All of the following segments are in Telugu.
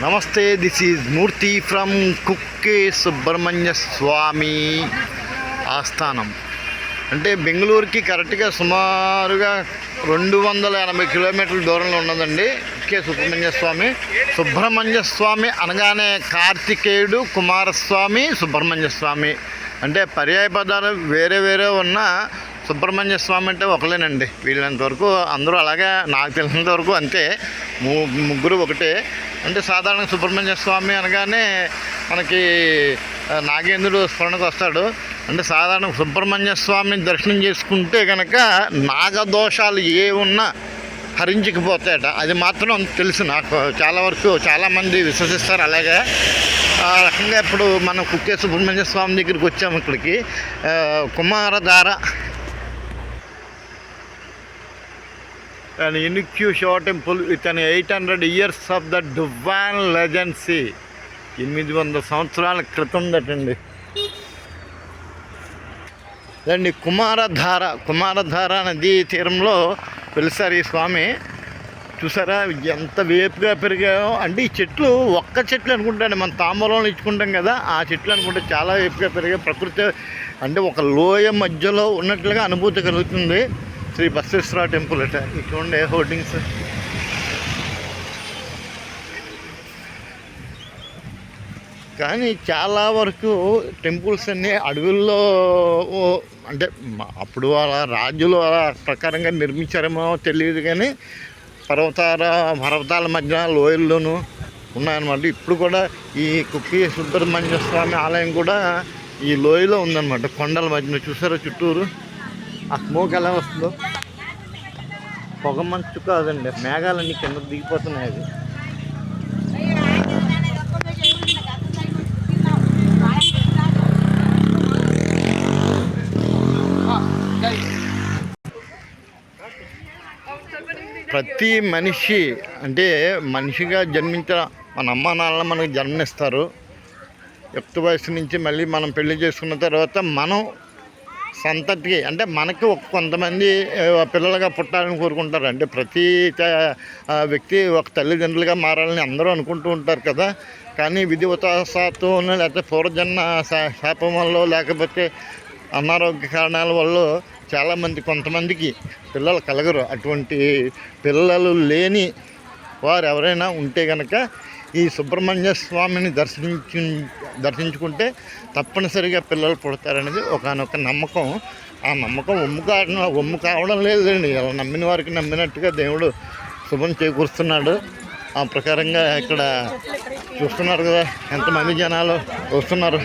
నమస్తే this is Murthy from Kukke Subrahmanya Swamy ఆస్థానం. అంటే బెంగళూరుకి కరెక్ట్గా సుమారుగా రెండు వందల ఎనభై కిలోమీటర్ల దూరంలో ఉన్నదండి కుక్కే సుబ్రహ్మణ్య స్వామి. సుబ్రహ్మణ్య స్వామి అనగానే కార్తికేయుడు కుమారస్వామి సుబ్రహ్మణ్య స్వామి. అంటే పర్యాయ పదాలు వేరే వేరే ఉన్న సుబ్రహ్మణ్య స్వామి అంటే ఒకలేనండి వీళ్ళంత వరకు అందరూ అలాగే నాకు తెలిసినంత వరకు అంతే. ము ముగ్గురు ఒకటే. అంటే సాధారణంగా సుబ్రహ్మణ్య స్వామి అనగానే మనకి నాగేంద్రుడు స్మరణకు వస్తాడు. అంటే సాధారణ సుబ్రహ్మణ్య స్వామిని దర్శనం చేసుకుంటే కనుక నాగదోషాలు ఏ ఉన్నా హరించుకుపోతాయట. అది మాత్రం తెలుసు నాకు. చాలా వరకు చాలామంది విశ్వసిస్తారు అలాగే. ఆ రకంగా ఇప్పుడు మనం కుక్కే సుబ్రహ్మణ్య స్వామి దగ్గరికి వచ్చాము ఇక్కడికి. Kumaradhara Kumaradhara an unique Shiva temple with an 800 years of the divine legacy. ఎనిమిది వందల సంవత్సరాల క్రితం దటండి. దాన్ని కుమారధార కుమారధార నదీ తీరంలో పిలిచారు ఈ స్వామి. చూసారా ఎంత వేపుగా పెరిగాయో. అంటే ఈ చెట్లు ఒక్క చెట్లు అనుకుంటాను. మనం తాంబూలంలో ఇచ్చుకుంటాం కదా ఆ చెట్లు అనుకుంటే చాలా వేపుగా పెరిగాయి. ప్రకృతి అంటే ఒక లోయ మధ్యలో ఉన్నట్లుగా అనుభూతి కలుగుతుంది. శ్రీ బసవేశ్వర టెంపుల్ అట. ఇక్కడ చూడండి హోర్డింగ్స్. కానీ చాలా వరకు టెంపుల్స్ అన్నీ అడవుల్లో అంటే అప్పుడు అలా రాజులు అలా ప్రకారంగా నిర్మించారేమో తెలియదు కానీ పర్వతాల పర్వతాల మధ్య లోయల్లోనూ ఉన్నాయన్నమాట. ఇప్పుడు కూడా ఈ కుక్కి సుబ్రహ్మణ్య స్వామి ఆలయం కూడా ఈ లోయలో ఉందన్నమాట. కొండల మధ్యన చూసారా చుట్టూరు? ఆ స్మోక్ ఎలా వస్తుందో? పొగ మంచు కాదండి. మేఘాలన్నీ కిందకు దిగిపోతున్నాయి అది ప్రతి మనిషి అంటే మనిషిగా జన్మించిన మన అమ్మ నాన్న మనకు జన్మనిస్తారు. యుక్త వయసు నుంచి మళ్ళీ మనం పెళ్ళి చేసుకున్న తర్వాత మనం సంతతికి. అంటే మనకి ఒక కొంతమంది పిల్లలుగా పుట్టాలని కోరుకుంటారు అంటే ప్రతి వ్యక్తి ఒక తల్లిదండ్రులుగా మారాలని అందరూ అనుకుంటూ ఉంటారు కదా. కానీ విధివతాశాత్తు లేకపోతే పూర్వజన్మ శాపం వల్ల లేకపోతే అనారోగ్య కారణాల వల్ల చాలామంది కొంతమందికి పిల్లలు కలగరు. అటువంటి పిల్లలు లేని వారు ఎవరైనా ఉంటే కనుక ఈ సుబ్రహ్మణ్య స్వామిని దర్శించు దర్శించుకుంటే తప్పనిసరిగా పిల్లలు పుడతారనేది ఒకనొక నమ్మకం. ఆ నమ్మకం ఒమ్ము కావడం ఒమ్ము కావడం లేదండి. ఇలా నమ్మిన వారికి నమ్మినట్టుగా దేవుడు శుభం చేకూరుస్తున్నాడు. ఆ ప్రకారంగా ఇక్కడ చూస్తున్నారు కదా ఎంతమంది జనాలు వస్తున్నారు.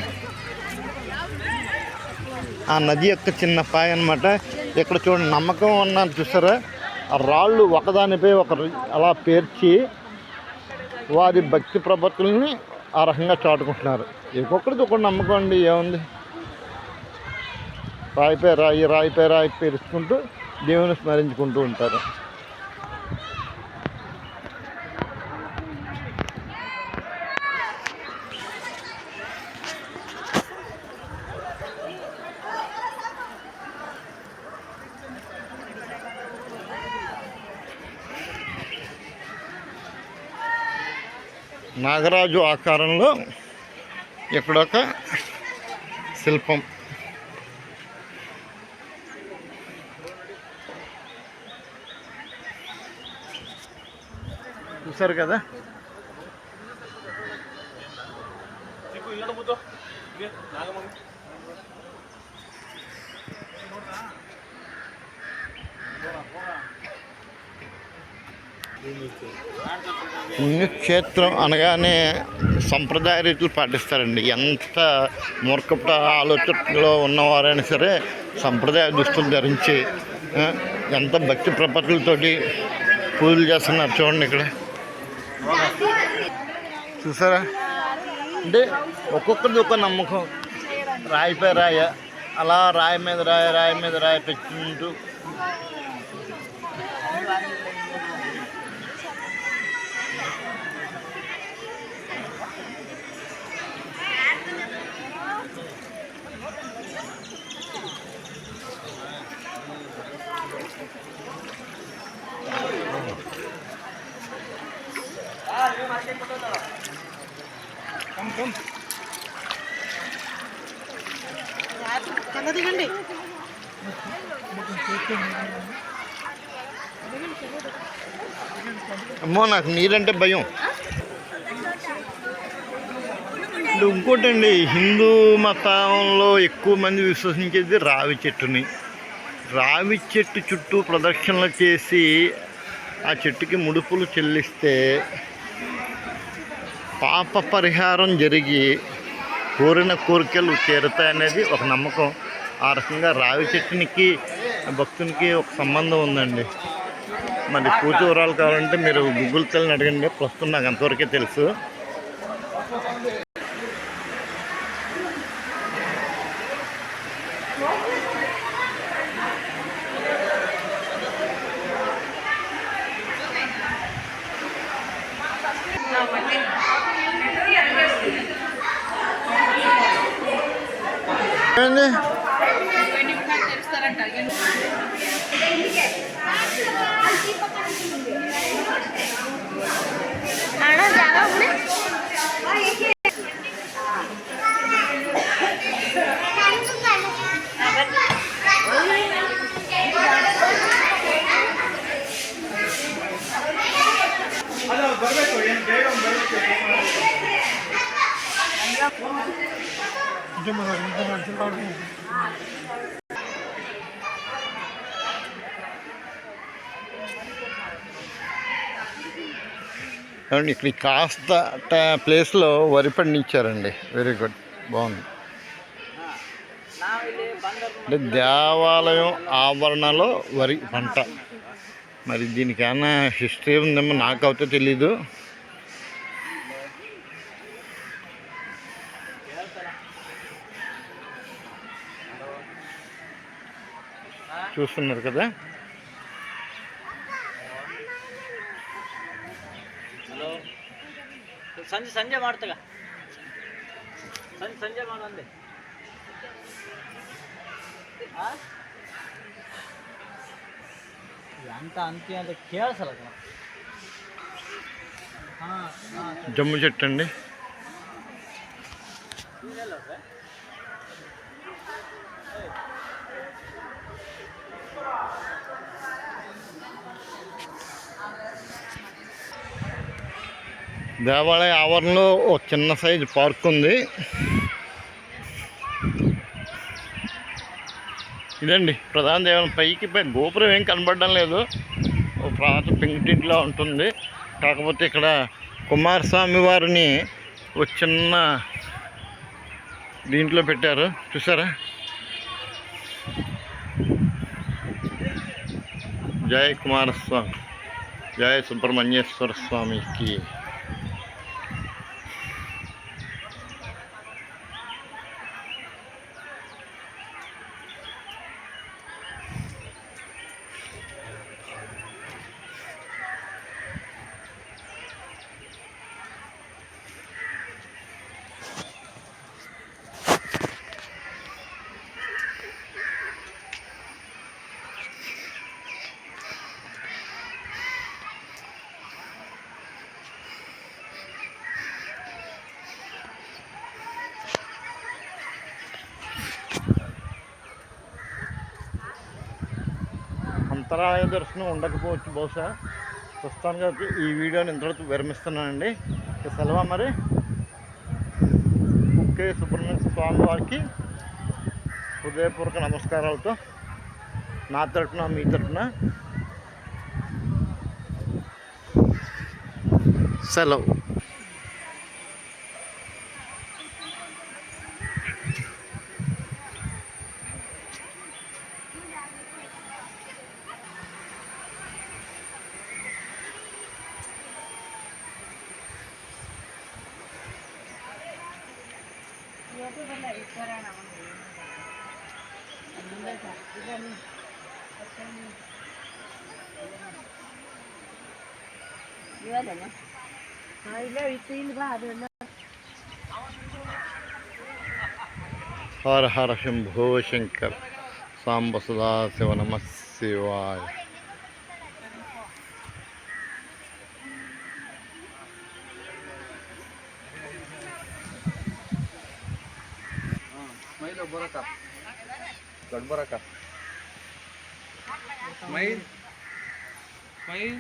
ఆ నది యొక్క చిన్న పాయ అనమాట ఇక్కడ చూడండి నమ్మకం ఉన్న చూసారా? ఆ రాళ్ళు ఒకదానిపై ఒకరు అలా పేర్చి వారి భక్తి ప్రపత్తుల్ని ఆ రకంగా చాటుకుంటున్నారు. ఒక్కొక్కడిది ఒకటి నమ్మకం అండి ఏముంది? రాయిపై రాయి రాయిపై రాయి పేరుచుకుంటూ దేవుని స్మరించుకుంటూ ఉంటారు. నాగరాజు ఆకారంలో ఇక్కడొక శిల్పం. చూసారు కదా? పుణ్యక్షేత్రం అనగానే సంప్రదాయ రీతులు పాటిస్తారండి. ఎంత మూర్ఖపు ఆలోచనలో ఉన్నవారైనా సరే సంప్రదాయ దుస్తులు ధరించి ఎంత భక్తి ప్రపత్తులతోటి పూజలు చేస్తున్నారు చూడండి ఇక్కడ. చూసారా? అంటే ఒక్కొక్కరిది ఒక నమ్మకం. రాయిపై రాయ అలా రాయి మీద రాయ రాయి మీద రాయి పెట్టుకుంటూ కింద దిగండి అమ్మో నాకు నీరంటే భయం. ఇంకోటండి హిందూ మతంలో ఎక్కువ మంది విశ్వసించేది రావి చెట్టుని. రావి చెట్టు చుట్టూ ప్రదక్షిణలు చేసి ఆ చెట్టుకి ముడుపులు చెల్లిస్తే పాప పరిహారం జరిగి కోరిన కోరికలు తీరుతాయనేది ఒక నమ్మకం. ఆ రకంగా రావి చెట్టునికి భక్తునికి ఒక సంబంధం ఉందండి. మరి పూర్తి వివరాలు కావాలంటే మీరు గుగ్గులు తెల్లని అడగండి. ప్రస్తుతం నాకు అంతవరకే తెలుసు. ఏంది ఆడ జాగా ఉంది ఏమండి ఇక్కడ కాస్త ప్లేస్లో వరి పండించారండి. వెరీ గుడ్ బాగుంది. అంటే దేవాలయం ఆవరణలో వరి పంట. మరి దీనికైనా హిస్టరీ ఉందేమో నాకైతే తెలీదు. చూస్తున్నారు కదా ಹಲೋ ಸಂಜೆ ಸಂಜೆ ಮಾಡ್ತಗ ಸಂಜೆ ಸಂಜೆ ಮಾಡು ಅಂದೆ ಆ? ಅಂತ ಅಂತೀಯ ಅಂತ ಕೇಳಿಸಲ್ಲ ಕಣ ಹಾಂ ಹಾಂ జమ్ము చెట్టు అండి దేవాలయ ఆవరణలో ఒక చిన్న సైజు పార్క్ ఉంది. ఇదండి ప్రధాన దేవాలయం. పైకి పై గోపురం ఏం కనబడడం లేదు. ఓ పాత పెంకుటింట్లో ఉంటుంది. కాకపోతే ఇక్కడ కుమారస్వామి వారిని ఒక చిన్న దీంట్లో పెట్టారు. చూసారా? జయ కుమారస్వామి. జయ సుబ్రహ్మణ్యేశ్వర స్వామికి. అంతరాయ దర్శనం ఉండకపోవచ్చు బహుశా. ప్రస్తుతానికి ఈ వీడియోని ఇంతవరకు విరమిస్తున్నానండి. ఇక సెలవు మరి? కుక్కే సుబ్రహ్మణ్య స్వామి వారికి హృదయపూర్వక నమస్కారాలతో నా తరపున మీ తరపున సెలవు. هر هر شمبو شنكر سامبسدا سيوانا مسيواي ಗಿಡ ಬರಕ ದೊಡ್ಡ ಬರಕ ಮೈಲ್ ಮೈಲ್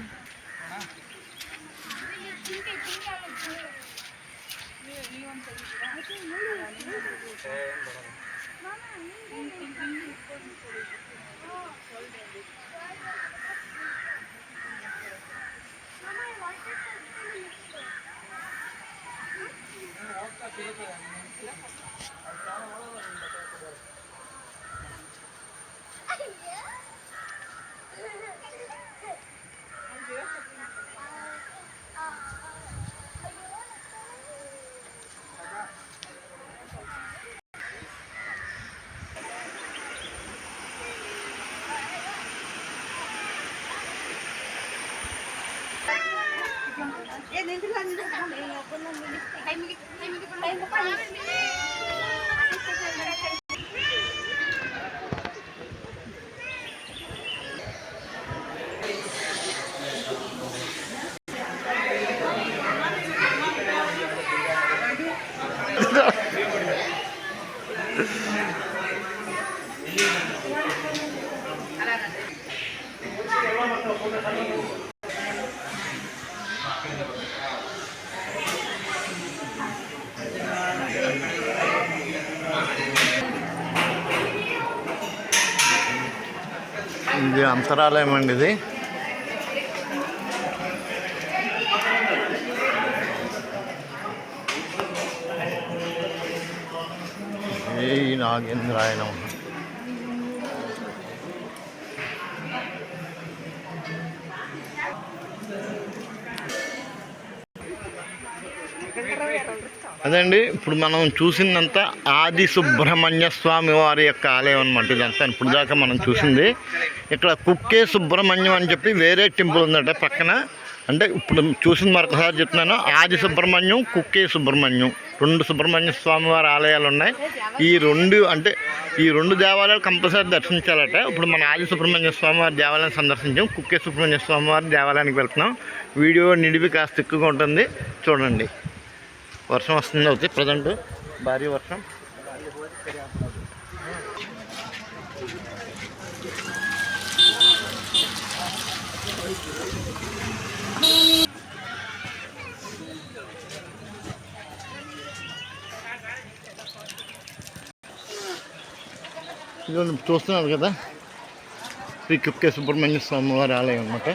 Gracias. ఇది అంతరాలయం అండి ఇది. ఏ నాగేంద్రాయ అదండి ఇప్పుడు మనం చూసిందంతా ఆది సుబ్రహ్మణ్య స్వామి వారి యొక్క ఆలయం అనమాట ఇదంతా ఇప్పుడు దాకా మనం చూసింది. ఇక్కడ కుక్కే సుబ్రహ్మణ్యం అని చెప్పి వేరే టెంపుల్ ఉందట పక్కన. అంటే ఇప్పుడు చూసింది మరొకసారి చెప్తున్నాను. ఆది సుబ్రహ్మణ్యం కుక్కే సుబ్రహ్మణ్యం. రెండు సుబ్రహ్మణ్య స్వామి వారి ఆలయాలు ఉన్నాయి. ఈ రెండు అంటే ఈ రెండు దేవాలయాలు కంపల్సరీ దర్శించాలట. ఇప్పుడు మన ఆది సుబ్రహ్మణ్య స్వామి వారి దేవాలయం సందర్శించాం. కుక్కే సుబ్రహ్మణ్య స్వామి వారి దేవాలయానికి వెళ్తున్నాం. వీడియో నిడివి కాస్త ఎక్కువగా ఉంటుంది. చూడండి. వర్షం వస్తుంది అవుతుంది ప్రజెంట్. భారీ వర్షం. చూస్తున్నారు కదా? శ్రీ కుప్కే సుబ్రహ్మణ్య స్వామివారి ఆలయం అనమాట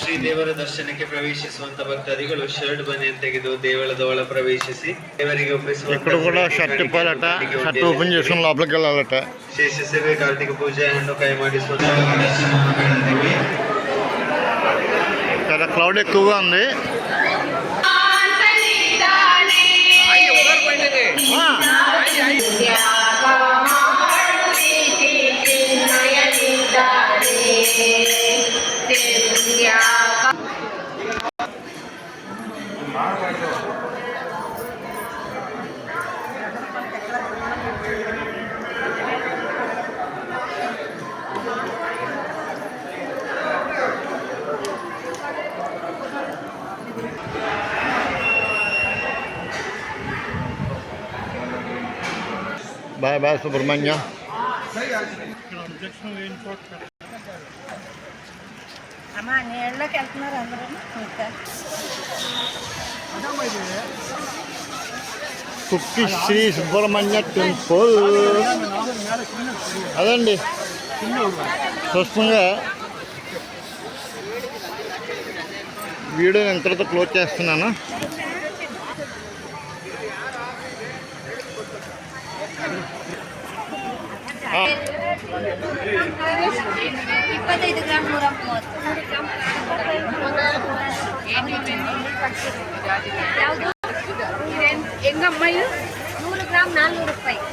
ಶ್ರೀ ದೇವರ ದರ್ಶನಕ್ಕೆ ಪ್ರವೇಶಿಸುವಂತ ಭಕ್ತಾದಿಗಳು ಶರ್ಟ್ ಬನಿಯನ್ ತೆಗೆದು ದೇವಳದ ಒಳ ಪ್ರವೇಶಿಸಿ ದೇವರಿಗೆ ಒಪ್ಪಿಸುವಂತ ఇక్కడ కూడా షర్ట్ ఇప్పాలట షర్ట్ ఓపెన్ చేసుకుని లోపలికి వెళ్ళాలట ಶೇಷ ಸೇವೆ ಕಾರ್ತಿಕ ಪೂಜೆ ಹಣ್ಣು ಕೈ ಮಾಡಿಸುವಂತ ದರ್ಶನವನ್ನು ಮಾಡಿದ್ದೀವಿ చాలా క్లౌడ్ ఎక్కువగా ఉంది ఆ, బాయ్ బాయ్ సుబ్రహ్మణ్యం. అమ్మా నీళ్ళకి వెళ్తున్నారు అందరూ. ఇంకా కుక్కి శ్రీ సుబ్రహ్మణ్య టెంపుల్. అదండి. స్పష్టంగా వీడియో ఎంతతో క్లోజ్ చేస్తున్నాను. ಇಪ್ಪತ್ತೈದು ಗ್ರಾಮ್ ನೂರ ಮೂವತ್ತು ಯಾವುದು ಹೆಂಗಮ್ಮ ನೂರು ಗ್ರಾಮ್ ನಾನ್ನೂರು ರೂಪಾಯಿ.